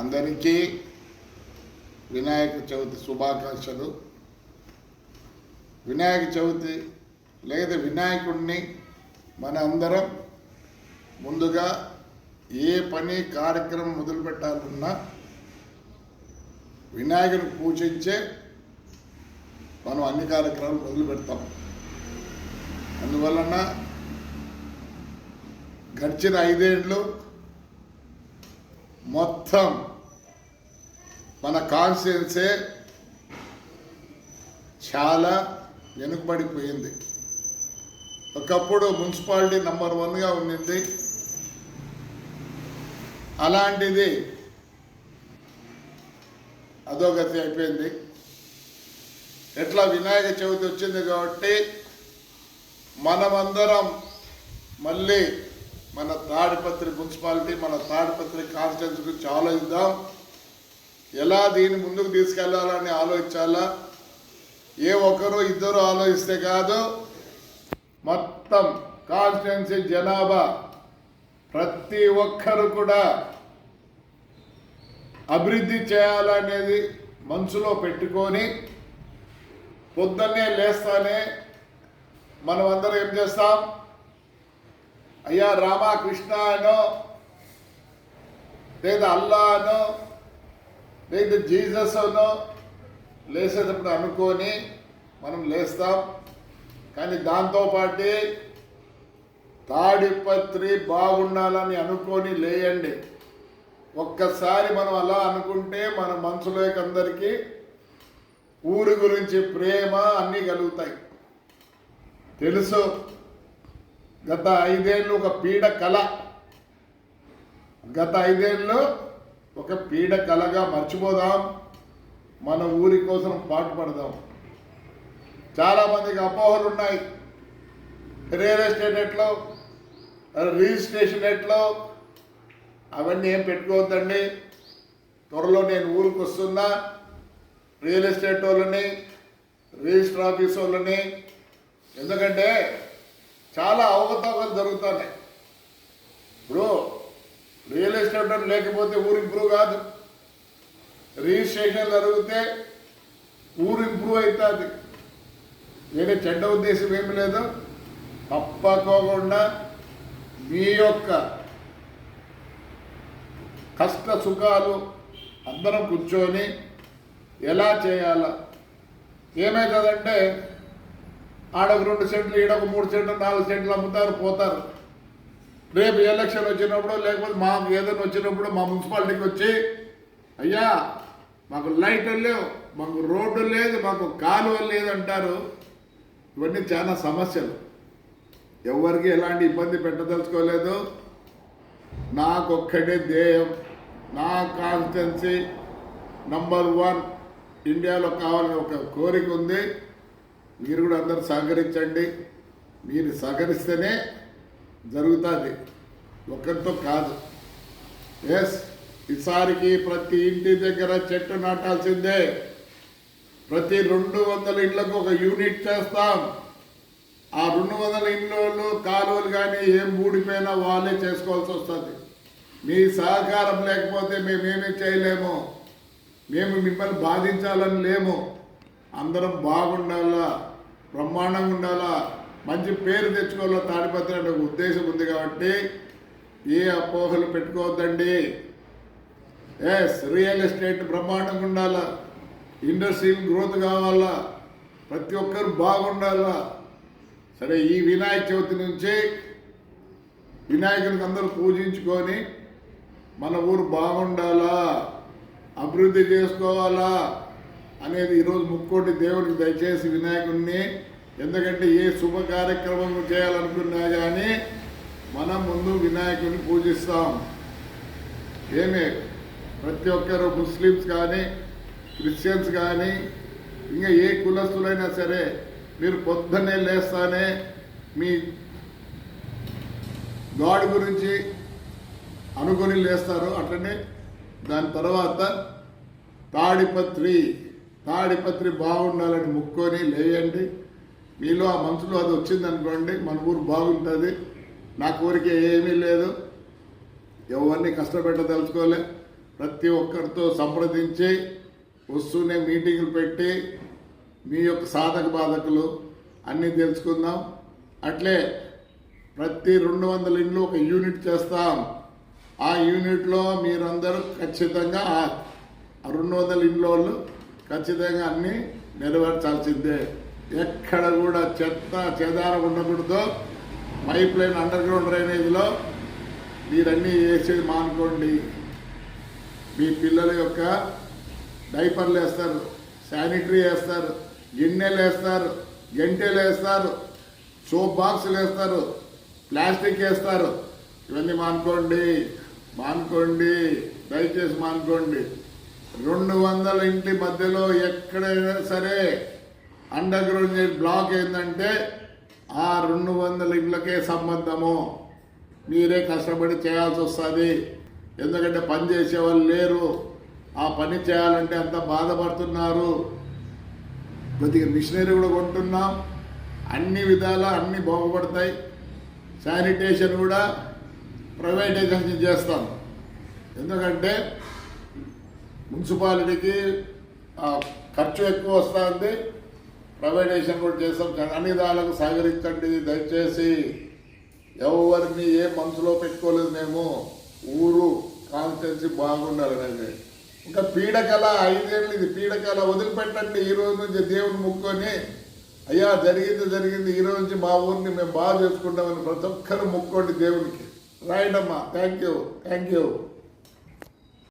అందరికీ వినాయక చవితి శుభాకాంక్షలు. వినాయక చవితి లేదా వినాయకుడిని మన అందరం ముందుగా ఏ పని కార్యక్రమం మొదలుపెట్టాలన్నా వినాయకుని పూజించే మనం అన్ని కార్యక్రమాలు మొదలు పెడతాం. అందువలన గడిచిన ఐదేళ్ళు మొత్తం మన కాన్షియన్సే చాలా వెనుకబడిపోయింది. ఒకప్పుడు మున్సిపాలిటీ నంబర్ వన్గా ఉండింది. అలాంటిది అధోగతి అయిపోయింది. ఎట్లా వినాయక చవితి వచ్చింది కాబట్టి మనమందరం మళ్ళీ మన తాడిపత్రి మున్సిపాలిటీ మన తాడిపత్రి కాన్స్టిట్యూన్స్ గురించి ఆలోచిద్దాం. ఎలా దీన్ని ముందుకు తీసుకెళ్ళాలని ఆలోచించాలా? ఏ ఒక్కరు ఇద్దరు ఆలోచిస్తే కాదు మొత్తం కాన్స్టిట్యున్సీ జనాభా ప్రతి ఒక్కరు కూడా అభివృద్ధి చేయాలనేది మనసులో పెట్టుకొని పొద్దున్నే లేస్తానే మనం అందరం ఏం చేస్తాం? అయ్యా రామకృష్ణ అనో లేదా అల్లా అనో లేదా జీసస్ అనో లేసేటప్పుడు అనుకొని మనం లేస్తాం. కానీ దాంతోపాటి తాడిపత్రి బాగుండాలని అనుకొని లేయండి. ఒక్కసారి మనం అలా అనుకుంటే మన మనసులోకి అందరికీ ఊరి గురించి ప్రేమ అన్నీ కలుగుతాయి. తెలుసు. గత ఐదేళ్ళు ఒక పీడ కళ గత ఐదేళ్ళు ఒక పీడ కళగా మర్చిపోదాం. మన ఊరి కోసం పాటుపడదాం. చాలామందికి అపోహలు ఉన్నాయి. రియల్ ఎస్టేట్ ఎట్లో? రిజిస్ట్రేషన్ ఎట్లో? అవన్నీ ఏం పెట్టుకోవద్దండి. త్వరలో నేను ఊరికి వస్తున్నా. రియల్ ఎస్టేట్ వాళ్ళని రిజిస్టర్ ఆఫీస్ వాళ్ళని. ఎందుకంటే చాలా అవకతవకలు జరుగుతున్నాయి. ఇప్పుడు రియల్ ఎస్టేట్ లేకపోతే ఊరు ఇంప్రూవ్ కాదు. రిజిస్ట్రేషన్ జరిగితే ఊరు ఇంప్రూవ్ అవుతుంది వేరే చెడ్డ ఉద్దేశం ఏమి లేదు. తప్పకోకుండా మీ యొక్క కష్ట సుఖాలు అందరం కూర్చొని ఎలా చేయాలా? ఏమవుతుందంటే ఆడొక రెండు సెంట్లు ఈడొక మూడు సెంట్లు నాలుగు సెంట్లు అమ్ముతారు పోతారు. రేపు ఎలక్షన్ వచ్చినప్పుడు లేకపోతే మాకు ఏదైనా వచ్చినప్పుడు మా మున్సిపాలిటీకి వచ్చి అయ్యా మాకు లైట్లు లేవు మాకు రోడ్డు లేదు మాకు కాలువ లేదు అంటారు. ఇవన్నీ చాలా సమస్యలు. ఎవరికి ఎలాంటి ఇబ్బంది పెట్టదలుచుకోలేదు. నాకొక్కడే ధ్యేయం నా కాన్స్టెన్సీ నంబర్ వన్ ఇండియాలో కావాలని ఒక కోరిక ఉంది. మీరు కూడా అందరు సహకరించండి. మీరు సహకరిస్తేనే జరుగుతుంది. ఒక్కరితో కాదు. ఎస్ ఈసారికి ప్రతి ఇంటి దగ్గర చెట్టు నాటాల్సిందే. ప్రతి రెండు వందల ఇళ్ళకు ఒక యూనిట్ చేస్తాం. ఆ రెండు వందల ఇళ్ళు కాలువలు కానీ ఏం ఊడిపోయినా వాళ్ళే చేసుకోవాల్సి వస్తుంది. మీ సహకారం లేకపోతే మేమేమీ చేయలేము. మేము మిమ్మల్ని బాధించాలని లేము. అందరం బాగుండాలా బ్రహ్మాండంగా ఉండాలా మంచి పేరు తెచ్చుకోవాలా తాడిపత్రి అనే ఉద్దేశం ఉంది కాబట్టి ఏ అపోహలు పెట్టుకోవద్దండి. ఎస్ రియల్ ఎస్టేట్ బ్రహ్మాండంగా ఉండాలా ఇండస్ట్రియల్ గ్రోత్ కావాలా ప్రతి ఒక్కరు బాగుండాలా. సరే ఈ వినాయక చవితి నుంచి వినాయకునికి అందరూ పూజించుకొని మన ఊరు బాగుండాలా అభివృద్ధి చేసుకోవాలా అనేది ఈరోజు ముక్కోటి దేవుడికి దయచేసి వినాయకుడిని ఎందుకంటే ఏ శుభ కార్యక్రమం చేయాలనుకున్నా కానీ మనం ముందు వినాయకుడిని పూజిస్తాం. ఏమే? ప్రతి ఒక్కరు ముస్లిమ్స్ కానీ క్రిస్టియన్స్ కానీ ఇంకా ఏ కులస్తులైనా సరే మీరు పొద్దున్నే లేస్తానే మీ గాడ్ గురించి అనుకొని లేస్తారు. అట్లనే దాని తర్వాత తాడిపత్రి తాడిపత్రి బాగుండాలని ముక్కొని లేయండి. మీలో ఆ మనసులో అది వచ్చింది అనుకోండి మన ఊరు బాగుంటుంది. నా కోరిక ఏమీ లేదు. ఎవరిని కష్టపెట్టదలుచుకోలే. ప్రతి ఒక్కరితో సంప్రదించి వస్తూనే మీటింగులు పెట్టి మీ యొక్క సాధక బాధకులు అన్నీ తెలుసుకుందాం. అట్లే ప్రతి రెండు వందల ఇండ్లు ఒక యూనిట్ చేస్తాం. ఆ యూనిట్లో మీరందరూ ఖచ్చితంగా ఆ రెండు వందల ఇండ్ల వాళ్ళు ఖచ్చితంగా అన్నీ నెరవేర్చాల్సిందే. ఎక్కడ కూడా చెత్త చెదారం ఉండకూడదు. పైప్ లైన్ అండర్ గ్రౌండ్ డ్రైనేజ్లో మీరన్నీ వేసేది మానుకోండి. మీ పిల్లల యొక్క డైపర్లు వేస్తారు శానిటరీ వేస్తారు గిన్నెలు వేస్తారు గంటెలు వేస్తారు సోప్ బాక్సులు వేస్తారు ప్లాస్టిక్ వేస్తారు. ఇవన్నీ మానుకోండి. మానుకోండి. దయచేసి మానుకోండి. రెండు వందల ఇంటి మధ్యలో ఎక్కడైనా సరే అండర్ గ్రౌండ్ బ్లాక్ ఏంటంటే ఆ రెండు వందల ఇండ్లకే సంబంధము. మీరే కష్టపడి చేయాల్సి వస్తుంది. ఎందుకంటే పని చేసే వాళ్ళు లేరు. ఆ పని చేయాలంటే అంత బాధపడుతున్నారు. కొద్దిగా మిషనరీ కూడా కొంటున్నాం. అన్ని విధాలా అన్ని బాగుపడతాయి. శానిటేషన్ కూడా ప్రైవేటైజేషన్ చేస్తాం. ఎందుకంటే మున్సిపాలిటీకి ఖర్చు ఎక్కువ వస్తుంది. ప్రైవేటైజేషన్ కూడా చేస్తాం. అన్ని విధాలకు సహకరించండి. దయచేసి ఎవరిని ఏ మనసులో పెట్టుకోలేదు మేము. ఊరు కాన్స్టెన్సీ బాగుండాలి అనేది. ఇంకా పీడకల ఐదేళ్ళు ఇది. పీడకల వదిలిపెట్టండి. ఈ రోజు నుంచి దేవుని ముక్కొని అయ్యా జరిగింది జరిగింది. ఈ రోజు నుంచి మా ఊరిని మేము బాగా చేసుకుంటామని ప్రతి ఒక్కరు ముక్కోండి దేవునికి. రైట్ అమ్మా థ్యాంక్ యూ థ్యాంక్ యూ